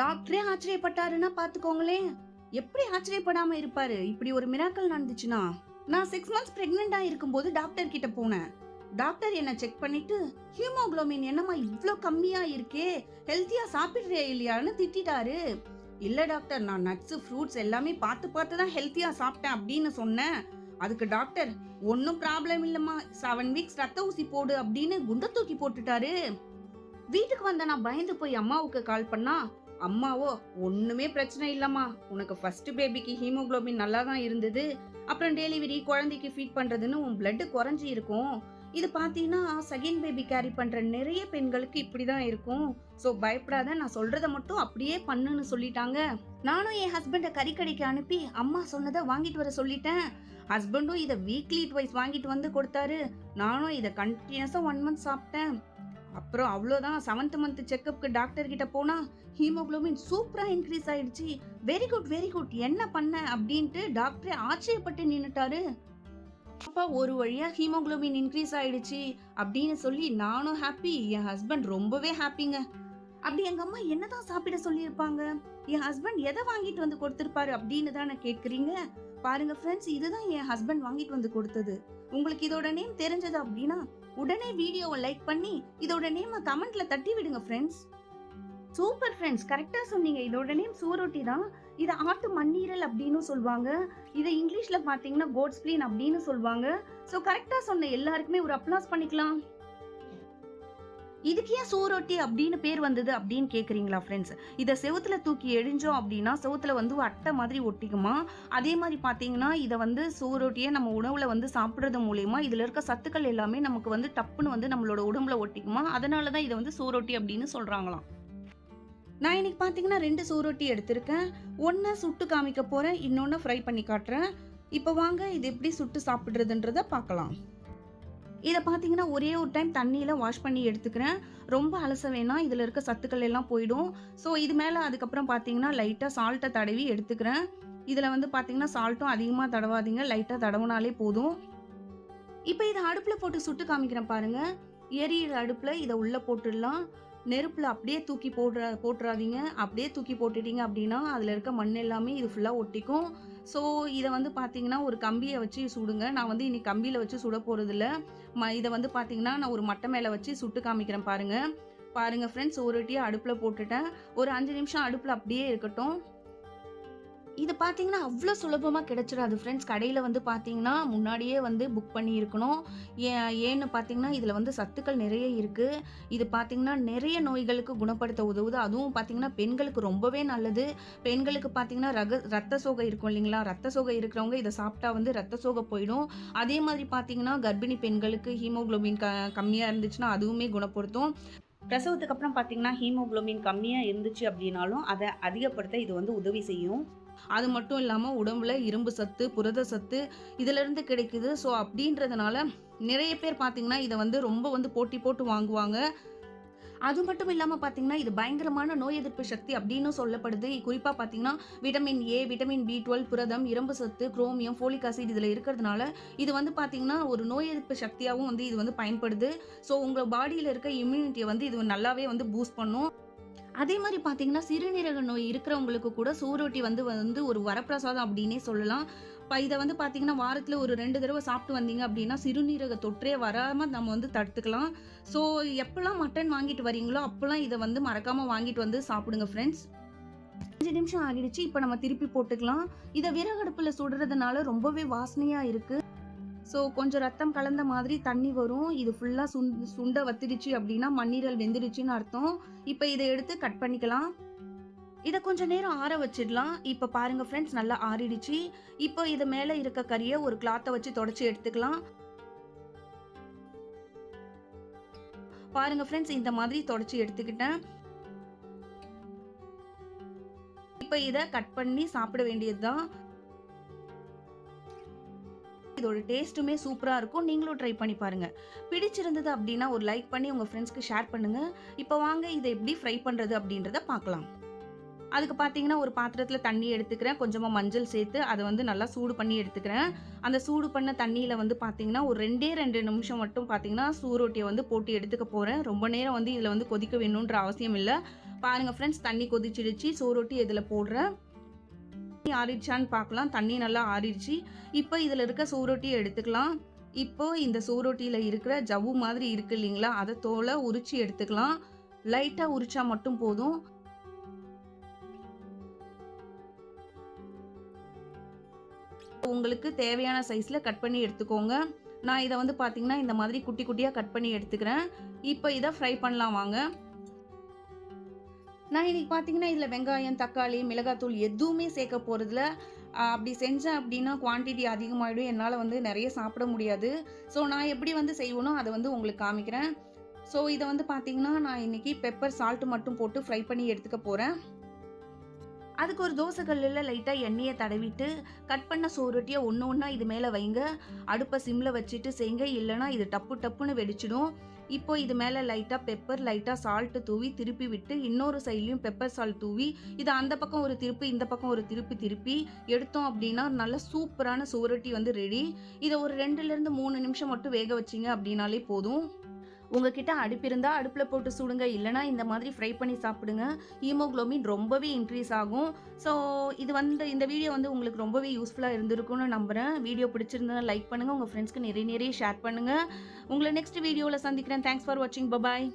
டாக்டரே ஆச்சரியப்பட்டாருன்னா பாத்துக்கோங்களேன். எப்படி ஆச்சரியப்படாம இருப்பாரு? இப்படி ஒரு மிராக்கல் நடந்துச்சுன்னா. நான் சிக்ஸ் மந்த்ஸ் பிரெக்னெண்டா இருக்கும்போது டாக்டர் கிட்ட போனேன். டாக்டர் என்ன செக் பண்ணிட்டு ஹீமோக்ளோமின் என்னம்மா இவ்வளோ கம்மியா இருக்கே? ஹெல்த்தியா சாப்பிடுறியா இல்லையான்னு திட்டிட்டாரு. இல்ல டாக்டர் நான் நட்ஸ் ஃப்ரூட்ஸ் எல்லாமே பார்த்து பார்த்து தான் ஹெல்த்தியா சாப்பிட்டேன் அப்படின்னு சொன்னேன். அதுக்கு டாக்டர் ஒன்றும் ப்ராப்ளம் இல்லைம்மா. செவன் வீக்ஸ் ரத்த ஊசி போடு அப்படின்னு குண்டை தூக்கி போட்டுட்டாரு. வீட்டுக்கு வந்த நான் பயந்து போய் அம்மாவுக்கு கால் பண்ணா அம்மாவோ ஒண்ணுமே பிரச்சனை இல்லம்மா. உனக்கு ஃபர்ஸ்ட் பேபிக்கு ஹீமோகுளோபின் நல்லா தான் இருந்தது. அப்புறம் டெலிவரி குழந்தைக்கு ஃபீட் பண்ணுறதுன்னு உன் பிளட்டு குறைஞ்சி இருக்கும். இது பார்த்தீங்கன்னா செகண்ட் பேபி கேரி பண்ணுற நிறைய பெண்களுக்கு இப்படி தான் இருக்கும். ஸோ பயப்படாத நான் சொல்கிறத மட்டும் அப்படியே பண்ணுன்னு சொல்லிட்டாங்க. நானும் என் ஹஸ்பண்டை கறிக்கடைக்கு அனுப்பி அம்மா சொன்னதை வாங்கிட்டு வர சொல்லிட்டேன். ஹஸ்பண்டும் இதை வீக்லி ட்வைஸ் வாங்கிட்டு வந்து கொடுத்தாரு. நானும் இதை கண்டினியூஸாக ஒன் மந்த் சாப்பிட்டேன். அப்புறம் அவ்வளோதான் செவன்த் மந்த் செக்கப்புக்கு டாக்டர் கிட்ட போனா ஹீமோகுளோபின் சூப்பராக இன்க்ரீஸ் ஆயிடுச்சு. வெரி குட் வெரி குட் என்ன பண்ண அப்படின்ட்டு டாக்டரே ஆச்சரியப்பட்டு நின்னுட்டாரு. அப்பா ஒரு வழியா ஹீமோகுளோபின் இன்க்ரீஸ் ஆயிடுச்சு அப்படின்னு சொல்லி நானும் ஹாப்பி என் ஹஸ்பண்ட் ரொம்பவே ஹாப்பிங்க அப்படி எங்க அம்மா என்னதான் சாப்பிட சொல்லியிருப்பாங்க? என் ஹஸ்பண்ட் எதை வாங்கிட்டு வந்து கொடுத்துருப்பாரு அப்படின்னு தானே கேட்குறீங்க பாருங்க ஃப்ரெண்ட்ஸ் இதுதான் என் ஹஸ்பண்ட் வாங்கிட்டு வந்து கொடுத்தது. உங்களுக்கு இதோட நேம் தெரிஞ்சது அப்படின்னா உடனே வீடியோவை லைக் பண்ணி இதோட நேம் கமெண்ட்ல தட்டி விடுங்க ஃப்ரெண்ட்ஸ் சூப்பர் ஃப்ரெண்ட்ஸ் கரெக்டாக சொன்னீங்க. இதோட நேம் சூரொட்டி தான். இதை ஆட்டு மண்ணீரல் அப்படின்னு சொல்லுவாங்க இதை இங்கிலீஷில் பார்த்தீங்கன்னா கோட்ஸ்பிளின் அப்படின்னு சொல்லுவாங்க ஸோ கரெக்டாக சொன்ன எல்லாருக்குமே ஒரு அப்ளாஸ் பண்ணிக்கலாம். இதுக்கு ஏன் சூரொட்டி அப்படின்னு பேர் வந்தது அப்படின்னு கேட்குறீங்களா ஃப்ரெண்ட்ஸ் இதை செவுத்துல தூக்கி எழிஞ்சோம் அப்படின்னா செவுத்துல வந்து அட்டை மாதிரி ஒட்டிக்குமா? அதே மாதிரி பார்த்தீங்கன்னா இதை வந்து சோரொட்டியை நம்ம உணவில் வந்து சாப்பிட்றது மூலயமா இதில் இருக்க சத்துக்கள் எல்லாமே நமக்கு வந்து டப்புன்னு வந்து நம்மளோட உடம்புல ஒட்டிக்குமா? அதனால தான் இதை வந்து சோரொட்டி அப்படின்னு சொல்கிறாங்களாம் நான் இன்னைக்கு பார்த்தீங்கன்னா ரெண்டு சோரொட்டி எடுத்திருக்கேன். ஒன்றை சுட்டு காமிக்க போகிறேன் இன்னொன்று ஃப்ரை பண்ணி காட்டுறேன். இப்போ வாங்க இது எப்படி சுட்டு சாப்பிட்றதுன்றதை பார்க்கலாம் இதை பார்த்தீங்கன்னா ஒரே ஒரு டைம் தண்ணியில் வாஷ் பண்ணி எடுத்துக்கிறேன். ரொம்ப அலச வேணாம். இதில் இருக்க சத்துக்கள் எல்லாம் போயிடும். ஸோ இது மேலே அதுக்கப்புறம் பார்த்தீங்கன்னா லைட்டாக சால்ட்டை தடவி எடுத்துக்கிறேன். இதில் வந்து பார்த்தீங்கன்னா சால்ட்டும் அதிகமாக தடவாதீங்க. லைட்டாக தடவுனாலே போதும். இப்போ இதை அடுப்பில் போட்டு சுட்டு காமிக்கிறேன் பாருங்க. எரியிற அடுப்பில் இதை உள்ளே போட்டுடலாம். நெருப்பில் அப்படியே தூக்கி போடுற போட்டுறாதீங்க. அப்படியே தூக்கி போட்டுட்டீங்க அப்படின்னா அதில் இருக்க மண் எல்லாமே இது ஃபுல்லாக ஒட்டிக்கும். ஸோ இதை வந்து பார்த்தீங்கன்னா ஒரு கம்பியை வச்சு சுடுங்க. நான் வந்து இன்றைக்கி கம்பியில் வச்சு சுட போகிறதில்ல ம இதை வந்து பார்த்தீங்கன்னா நான் ஒரு மட்டை மேலே வச்சு சுட்டு காமிக்கிறேன் பாருங்கள் பாருங்கள் ஃப்ரெண்ட்ஸ் ஒரு டீ அடுப்பில் போட்டுட்டேன். ஒரு அஞ்சு நிமிஷம் அடுப்பில் அப்படியே இருக்கட்டும். இது பார்த்தீங்கன்னா அவ்வளோ சுலபமாக கிடைச்சிடாது ஃப்ரெண்ட்ஸ் கடையில் வந்து பார்த்தீங்கன்னா முன்னாடியே வந்து புக் பண்ணி இருக்கணும் ஏன்னு பார்த்தீங்கன்னா இதில் வந்து சத்துக்கள் நிறைய இருக்குது இது பார்த்தீங்கன்னா நிறைய நோய்களுக்கு குணப்படுத்த உதவுது. அதுவும் பார்த்தீங்கன்னா பெண்களுக்கு ரொம்பவே நல்லது. பெண்களுக்கு பார்த்தீங்கன்னா ரக ரத்த சோகை இருக்கும் இல்லைங்களா? ரத்த சோகை இருக்கிறவங்க இதை சாப்பிட்டா வந்து ரத்த சோகை போயிடும். அதே மாதிரி பார்த்தீங்கன்னா கர்ப்பிணி பெண்களுக்கு ஹீமோகுளோபின் க கம்மியாக இருந்துச்சுன்னா அதுவுமே குணப்படுத்தும். பிரசவத்துக்கு அப்புறம் பார்த்தீங்கன்னா ஹீமோகுளோபின் கம்மியாக இருந்துச்சு அப்படின்னாலும் அதை அதிகப்படுத்த இது வந்து உதவி செய்யும். அது மட்டும் இல்லாமல் உடம்புல இரும்பு சத்து புரத சத்து இதிலிருந்து கிடைக்குது. ஸோ அப்படின்றதுனால நிறைய பேர் பார்த்தீங்கன்னா இதை வந்து ரொம்ப வந்து போட்டி போட்டு வாங்குவாங்க. அது மட்டும் இல்லாமல் பார்த்தீங்கன்னா இது பயங்கரமான நோய் எதிர்ப்பு சக்தி அப்படின்னு சொல்லப்படுது. குறிப்பாக பார்த்தீங்கன்னா vitamin A vitamin B twelve புரதம் இரும்பு சத்து குரோமியம் ஃபோலிக் ஆசிட் இதில் இருக்கிறதுனால இது வந்து பார்த்தீங்கன்னா ஒரு நோய் எதிர்ப்பு சக்தியாகவும் வந்து இது வந்து பயன்படுது. ஸோ உங்கள் பாடியில் இருக்க இம்யூனிட்டியை வந்து இது நல்லாவே வந்து பூஸ்ட் பண்ணும். அதே மாதிரி பார்த்தீங்கன்னா சிறுநீரக நோய் இருக்கிறவங்களுக்கு கூட சூரொட்டி வந்து வந்து ஒரு வரப்பிரசாதம் அப்படின்னே சொல்லலாம். இப்போ இதை வந்து பார்த்தீங்கன்னா வாரத்தில் ஒரு ரெண்டு தடவை சாப்பிட்டு வந்தீங்க அப்படின்னா சிறுநீரக தொற்றே வராமல் நம்ம வந்து தடுத்துக்கலாம். ஸோ எப்போல்லாம் மட்டன் வாங்கிட்டு வரீங்களோ அப்போல்லாம் இதை வந்து மறக்காமல் வாங்கிட்டு வந்து சாப்பிடுங்க ஃப்ரெண்ட்ஸ் அஞ்சு நிமிஷம் ஆகிடுச்சு இப்போ நம்ம திருப்பி போட்டுக்கலாம். இதை விறகடுப்பில் சுடுறதுனால ரொம்பவே வாசனையாக இருக்குது ஸோ கொஞ்சம் ரத்தம் கலந்த மாதிரி தண்ணி வரும். இது ஃபுல்லாக சுண் சுண்டை வத்திடுச்சு அப்படின்னா மண்ணீரல் வெந்துடுச்சுன்னு அர்த்தம். இப்போ இதை எடுத்து கட் பண்ணிக்கலாம். இதை கொஞ்சம் நேரம் ஆற வச்சிடலாம். இப்போ பாருங்க ஃப்ரெண்ட்ஸ் நல்லா ஆறிடுச்சு. இப்போ இது மேலே இருக்க கறியை ஒரு கிளாத்தை வச்சு தொடச்சி எடுத்துக்கலாம். பாருங்க ஃப்ரெண்ட்ஸ் இந்த மாதிரி தொடச்சி எடுத்துக்கிட்டேன். இப்போ இதை கட் பண்ணி சாப்பிட வேண்டியதுதான். இதோட டேஸ்ட்டுமே சூப்பராக இருக்கும். நீங்களும் ட்ரை பண்ணி பாருங்கள் பிடிச்சிருந்தது அப்படின்னா ஒரு லைக் பண்ணி உங்கள் ஃப்ரெண்ட்ஸ்க்கு ஷேர் பண்ணுங்கள் இப்போ வாங்க இதை எப்படி ஃப்ரை பண்ணுறது அப்படின்றத பார்க்கலாம் அதுக்கு பார்த்தீங்கன்னா ஒரு பாத்திரத்தில் தண்ணி எடுத்துக்கிறேன். கொஞ்சமாக மஞ்சள் சேர்த்து அதை வந்து நல்லா சூடு பண்ணி எடுத்துக்கிறேன். அந்த சூடு பண்ண தண்ணியில் வந்து பார்த்தீங்கன்னா ஒரு ரெண்டே ரெண்டு நிமிஷம் மட்டும் பார்த்தீங்கன்னா சூரொட்டியை வந்து போட்டு எடுத்துக்க போகிறேன் ரொம்ப நேரம் வந்து இதில் வந்து கொதிக்க வேணுன்ற அவசியம் இல்லை. பாருங்கள் ஃப்ரெண்ட்ஸ் தண்ணி கொதிச்சிடுச்சு. சோறொட்டி இதில் போடுறேன். ஆறிடுச்சான்னு பார்க்கலாம். தண்ணி நல்லா ஆறிடுச்சு. இப்போ இதில் இருக்க சோறொட்டியை எடுத்துக்கலாம். இப்போ இந்த சோறொட்டியில் இருக்கிற ஜவ்வு மாதிரி இருக்கு இல்லைங்களா? அதை தோலை உரிச்சு எடுத்துக்கலாம். லைட்டாக உரிச்சா மட்டும் போதும். உங்களுக்கு தேவையான சைஸில் கட் பண்ணி எடுத்துக்கோங்க. நான் இதை வந்து பார்த்தீங்கன்னா இந்த மாதிரி குட்டி குட்டியாக கட் பண்ணி எடுத்துக்கிறேன். இப்போ இதை ஃப்ரை பண்ணலாம் வாங்க. நான் இன்றைக்கி பார்த்தீங்கன்னா இதில் வெங்காயம் தக்காளி மிளகாத்தூள் எதுவுமே சேர்க்க போகிறதுல அப்படி செஞ்சேன் அப்படின்னா குவான்டிட்டி அதிகமாகிடும் என்னால் வந்து நிறைய சாப்பிட முடியாது. ஸோ நான் எப்படி வந்து செய்வேனோ அதை வந்து உங்களுக்கு காமிக்கிறேன். ஸோ இதை வந்து பார்த்தீங்கன்னா நான் இன்னைக்கு பெப்பர் சால்ட் மட்டும் போட்டு ஃப்ரை பண்ணி எடுத்துக்க போகிறேன் அதுக்கு ஒரு தோசை கல்லில் லைட்டாக எண்ணெயை தடவிட்டு கட் பண்ண சோறுட்டியை ஒன்று ஒன்றா இது மேலே வைங்க. அடுப்பை சிம்மில் வச்சுட்டு செய்ங்க. இல்லைன்னா இது டப்பு டப்புன்னு வெடிச்சிடும். இப்போ இது மேலே லைட்டாக பெப்பர் லைட்டாக சால்ட்டு தூவி திருப்பி விட்டு இன்னொரு சைட்லையும் பெப்பர் சால்ட் தூவி இது அந்த பக்கம் ஒரு திருப்பி இந்த பக்கம் ஒரு திருப்பி திருப்பி எடுத்தோம் அப்படின்னா நல்ல சூப்பரான சுவரொட்டி வந்து ரெடி இதை ஒரு ரெண்டுலேருந்து மூணு நிமிஷம் மட்டும் வேக வச்சிங்க அப்படின்னாலே போதும். உங்ககிட்ட அடுப்பு இருந்தால் அடுப்பில் போட்டு சுடுங்க. இல்லைனா இந்த மாதிரி ஃப்ரை பண்ணி சாப்பிடுங்க. ஹீமோக்ளோபின் ரொம்பவே இன்க்ரீஸ் ஆகும். ஸோ இது வந்து இந்த வீடியோ வந்து உங்களுக்கு ரொம்பவே யூஸ்ஃபுல்லாக இருந்திருக்கும்னு நம்புகிறேன் வீடியோ பிடிச்சிருந்தா லைக் பண்ணுங்கள் உங்கள் ஃப்ரெண்ட்ஸ்க்கு நிறைய நிறைய ஷேர் பண்ணுங்கள் உங்களை நெக்ஸ்ட் வீடியோவில் சந்திக்கிறேன். தேங்க்ஸ் ஃபார் வாட்சிங் பபாய்